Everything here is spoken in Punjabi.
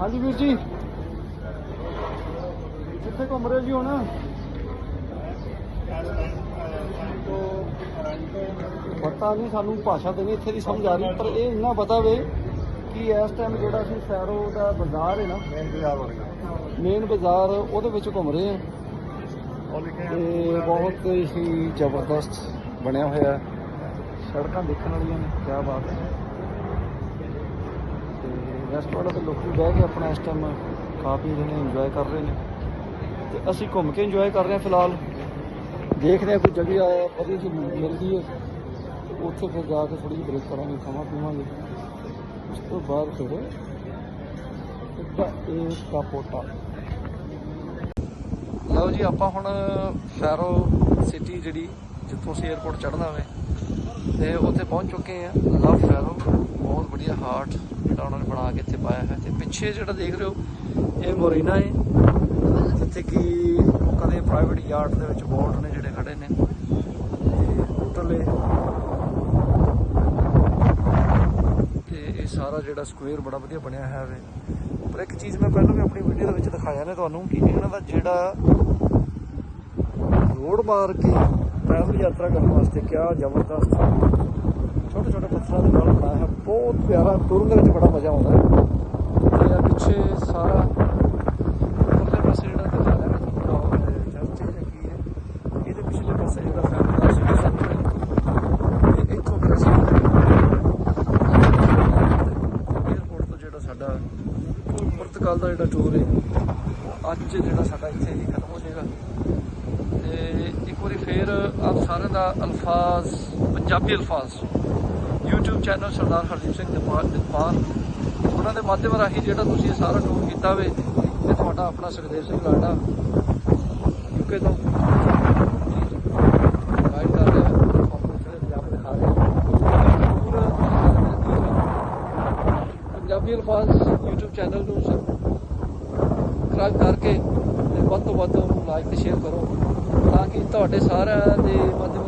ਹਾਂਜੀ ਵੀਰ ਜੀ। ਕਿੱਥੇ ਘੁੰਮ ਰਹੇ ਜੀ ਹੁਣ? ਪਤਾ ਨਹੀਂ ਸਾਨੂੰ ਭਾਸ਼ਾ ਤੇ ਨਹੀਂ ਇੱਥੇ ਦੀ ਸਮਝ ਆ ਰਹੀ ਪਰ ਇਹ ਇੰਨਾ ਪਤਾ ਵੇ ਕਿ ਇਸ ਟਾਈਮ ਜਿਹੜਾ ਅਸੀਂ ਸੈਰੋ ਦਾ ਬਾਜ਼ਾਰ ਹੈ ਨਾ ਮੇਨ ਬਾਜ਼ਾਰ ਮੇਨ ਬਾਜ਼ਾਰ ਉਹਦੇ ਵਿੱਚ ਘੁੰਮ ਰਹੇ ਲਿਖੇ ਤੇ ਬਹੁਤ ਹੀ ਜ਼ਬਰਦਸਤ ਬਣਿਆ ਹੋਇਆ। ਸੜਕਾਂ ਦੇਖਣ ਵਾਲੀਆਂ ਨੇ ਕੀ ਬਾਤ ਹੈ। ਤੇ ਰੈਸਟੋਰੈਂਟ ਤੇ ਲੋਕੀ ਬਹਿ ਕੇ ਆਪਣਾ ਇਸ ਟਾਈਮ ਖਾ ਪੀ ਰਹੇ ਨੇ ਇੰਜੋਏ ਕਰ ਰਹੇ ਨੇ। ਤੇ ਅਸੀਂ ਘੁੰਮ ਕੇ ਇੰਜੋਏ ਕਰ ਰਹੇ ਹਾਂ ਫਿਲਹਾਲ। ਦੇਖਦੇ ਹਾਂ ਕੋਈ ਜਗ੍ਹਾ ਵਧੀਆ ਜੀ ਮਿਲਦੀ ਹੈ। ਤੇ ਉੱਥੇ ਫਿਰ ਜਾ ਕੇ ਥੋੜੀ ਜਿਹੀ ਬ੍ਰੇਕ ਕਰਾਂਗੇ, ਖਾਵਾਂ ਪੀਵਾਂਗੇ। ਉਸ ਤੋਂ ਬਾਅਦ ਫਿਰ ਸਿੱਧਾ ਇਹ ਕਾਪੋਟਾ ਲਓ ਜੀ, ਆਪਾਂ ਹੁਣ ਫੈਰੋ ਸਿਟੀ ਜਿਹੜੀ ਜਿੱਥੋਂ ਅਸੀਂ 에어ਪੋਰਟ ਚੜ੍ਹਨਾ ਹੋਵੇ ਤੇ ਉੱਥੇ ਪਹੁੰਚ ਚੁੱਕੇ ਆ ਲਵ ਫੈਰੋ, ਬਹੁਤ ਵਧੀਆ ਹਾਰਟ ਜਿਹੜਾ ਉਹਨਾਂ ਨੇ ਬਣਾ ਕੇ ਇੱਥੇ ਪਾਇਆ ਹੈ ਤੇ ਪਿੱਛੇ ਜਿਹੜਾ ਦੇਖ ਰਹੇ ਹੋ, ਇਹ ਮੋਰੀਨਾ ਹੈ ਜਿੱਥੇ ਕਿ ਲੋਕਾਂ ਦੇ ਪ੍ਰਾਈਵੇਟ ਯਾਰਡ ਦੇ ਵਿੱਚ ਬੋਟ ਨੇ ਜਿਹੜੇ ਖੜੇ ਨੇ। ਤੇ ਉਧਰਲੇ ਤੇ ਇਹ ਸਾਰਾ ਜਿਹੜਾ ਸਕੁਅਰ ਬੜਾ ਵਧੀਆ ਬਣਿਆ ਹੈ ਵੇ। ਪਰ ਇੱਕ ਚੀਜ਼ ਮੈਂ ਪਹਿਲਾਂ ਵੀ ਆਪਣੀ ਵੀਡੀਓ ਦੇ ਵਿੱਚ ਦਿਖਾਇਆ ਨੇ ਤੁਹਾਨੂੰ, ਕਿ ਇਹਨਾਂ ਦਾ ਜਿਹੜਾ ਰੋਡ ਮਾਰ ਕੇ ਟ੍ਰੈਵਲ ਯਾਤਰਾ ਕਰਨ ਵਾਸਤੇ ਕਿਆ ਜ਼ਬਰਦਸਤ। ਛੋਟੇ ਛੋਟੇ ਪੱਥਰਾਂ ਦੇ ਨਾਲ ਬਣਾਇਆ ਹੈ ਬਹੁਤ ਪਿਆਰਾ ਤੁਰਨ ਦੇ ਵਿੱਚ ਬੜਾ ਮਜ਼ਾ ਆਉਂਦਾ ਹੈ। ਤੇ ਆ ਪਿੱਛੇ ਸਾਰਾ ਉੱਪਰਲੇ ਪਾਸੇ ਜਿਹੜਾ ਦਿਖਾ ਰਿਹਾ ਚਰਚ ਹੈ ਕੀ ਹੈ, ਇਹਦੇ ਪਿਛਲੇ ਪਾਸੇ ਜਿਹੜਾ ਫੈਮਿਲੀ ਦਾ ਸਿਟੀ ਸੈਂਟਰ ਹੈ ਇੱਥੋਂ ਫਿਰ ਅਸੀਂ ਏਅਰਪੋਰਟ ਤੋਂ ਜਿਹੜਾ ਸਾਡਾ ਪੁਰਤਗਾਲ ਦਾ ਜਿਹੜਾ ਟੂਰ ਹੈ, ਉਹ ਅੱਜ ਜਿਹੜਾ ਸਾਡਾ ਇੱਥੇ ਹੀ ਖਤਮ ਹੋ ਜਾਏਗਾ ਤੇ ਇੱਕ ਵਾਰੀ ਫੇਰ ਆਪ ਦਾ ਅਲਫਾਜ਼, ਪੰਜਾਬੀ ਅਲਫਾਜ਼। YouTube ਚੈਨਲ ਸਰਦਾਰ ਹਰਦੀਪ ਸਿੰਘ ਦਿਪਾਲ ਉਹਨਾਂ ਦੇ ਮਾਧਿਅਮ ਰਾਹੀਂ ਜਿਹੜਾ ਤੁਸੀਂ ਸਾਰਾ ਟੂਰ ਕੀਤਾ ਵੇ ਤੇ ਤੁਹਾਡਾ ਆਪਣਾ ਸੁਖਦੇਵ ਸਿੰਘ ਲਾਡਾ। ਯੂਕੇ ਤੋਂ। ਗਾਈਡ ਕਰ ਰਿਹਾ। ਪੰਜਾਬੀ ਅਲਫਾਜ਼ YouTube ਚੈਨਲ ਨੂੰ ਸਬਸਕ੍ਰਾਈਬ ਕਰਕੇ ਤੇ ਵੱਧ ਤੋਂ ਵੱਧ ਲਾਈਕ ਤੇ ਸ਼ੇਅਰ ਕਰੋ। ਤਾਂ ਤੁਹਾਡੇ ਸਾਰਿਆਂ ਦੇ ਮਾਧਿਅਮ